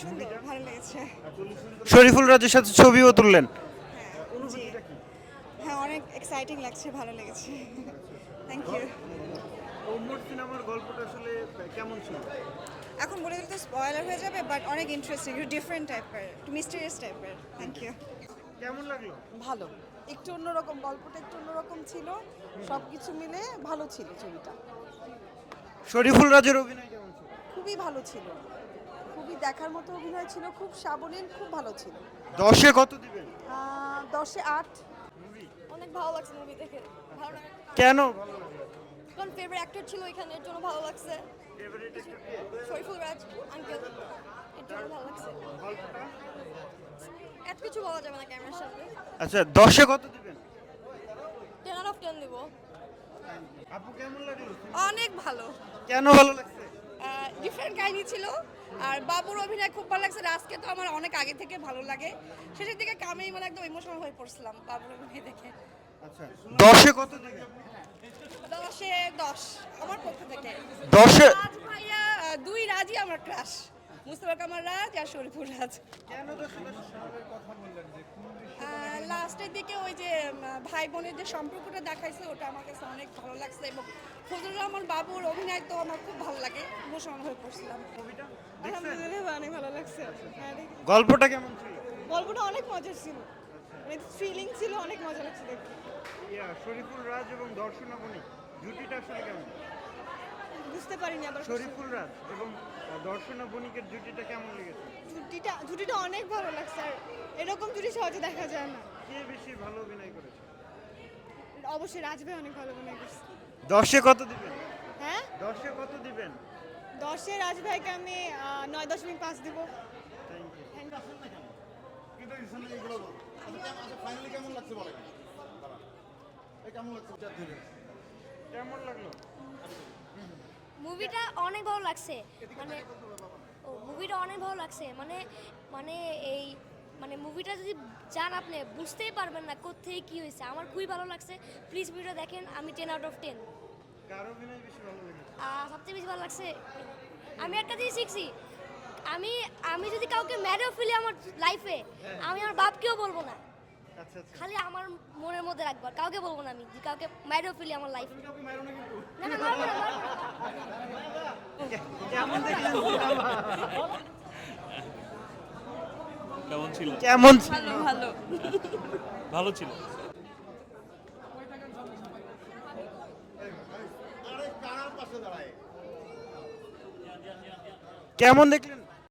সুন্দর ভালো লেগেছে। শরীফুল রাজের সাথে ছবিও তুললেন। হ্যাঁ হ্যাঁ অনেক এক্সাইটিং লাগছে ভালো লেগেছে। থ্যাংক ইউ সিনেমার গল্পটা আসলে কেমন ছিল? এখন বলে দিলে তো স্পয়লার হয়ে যাবে বাট অনেক ইন্টারেস্টিং একটু ডিফারেন্ট টাইপের একটু মিস্টেরিয়াস টাইপের থ্যাংক ইউ কেমন লাগল? ভালো। একটু অন্যরকম গল্পটা একটু অন্যরকম ছিল। সব কিছু মিলে ভালো ছিল ছবিটা। শরীফুল রাজের অভিনয় কেমন ছিল? খুবই ভালো ছিল। দেখার মতো অভিনয় ছিল খুব সাবলীল খুব ভালো ছিল। দশে কত দিবেন? দশে আট। অনেক ভালো লাগছে মুভি দেখে। ভালো লাগে। কেন কারণ ফেভারিট অ্যাক্টর ছিল এখানে এর জন্য ভালো লাগছে। শরীফুল রাজ আঙ্কেল এর জন্য ভালো লাগছে। এত কিছু বলা যাবে না ক্যামেরার সামনে। আচ্ছা দশে কত দিবেন? টেন আউট অফ টেন দিব। আপু কেমন লাগল? অনেক ভালো। কেন ভালো লাগছে? ডিফারেন্ট কাহিনী ছিল। আর বাবুর অভিনয় খুব ভালো লাগছে। রাজকে তো আমার অনেক আগে থেকে ভালো লাগে। শেষের দিকে আমি মানে একদম ইমোশনাল হয়ে পড়ছিলাম বাবুর অভিনয় দেখে। আচ্ছা। দশে কত দশে দশ আমার পক্ষ থেকে। দশে? ভাইয়া দুই রাজই আমার ক্রাশ মুস্তফা কামাল রাজ আর শরীফুর রাজ। কেন দশে? কথা বললেন দিকে ওই যে ভাই বোনের যে সম্পর্কটা দেখাইছে ওটা আমার কাছে অনেক ভালো লাগছে এবং ফজলুর রহমান বাবুর অভিনয় তো আমার খুব ভালো লাগে। ইমোশনাল হয়ে পড়ছিলাম। আলহামদুলিল্লাহ অনেক ভালো লাগছে। হ্যাঁ, গল্পটা কেমন ছিল? গল্পটা অনেক মজার ছিল। মানে ফিলিং ছিল অনেক মজা লাগছে দেখতে। ইয়া শরীফুল রাজ এবং দর্শনা বণিক জুটিটা আসলে কেমন? বুঝতে পারিনি আবার শরীফুল রাজ এবং দর্শনা বণিকের জুটিটা কেমন লেগেছে? জুটিটা জুটিটা অনেক ভালো লাগছে আর এরকম জুটি সহজে দেখা যায় না। কে বেশি ভালো অভিনয় করেছে? অবশ্যই রাজ ভাই অনেক ভালো মনে করছে। দশে কত দিবেন? হ্যাঁ? দশে কত দিবেন? দশে রাজ ভাইকে আমি নয় দশমিক পাঁচ দিব। আচ্ছা আচ্ছা ফাইনালি কেমন লাগছে বলেন কেমন লাগছে? কেমন লাগল? মুভিটা অনেক ভালো লাগছে। মানে মুভিটা অনেক ভালো লাগছে। মানে মানে এই মানে মুভিটা যদি যান আপনি বুঝতেই পারবেন না কোথেকে কী হয়েছে। আমার খুবই ভালো লাগছে। প্লিজ ভিডিও দেখেন আমি টেন আউট অফ টেন সবচেয়ে বেশি ভালো লাগছে আমি একটা জিনিস শিখছি। আমি আমি যদি কাউকে ম্যারেও ফেলি আমার লাইফে আমি আমার বাপকেও বলব না। আচ্ছা আচ্ছা। খালি আমার মনের মধ্যে রাখব কাউকে বলব না আমি যে কাউকে ম্যারেও ফেলি আমার লাইফে না না মারবো না, মারবো না। কেমন দেখলেন ছিল? কেমন ছিল? ভালো ভালো। ভালো ছিল? কেমন দেখলেন?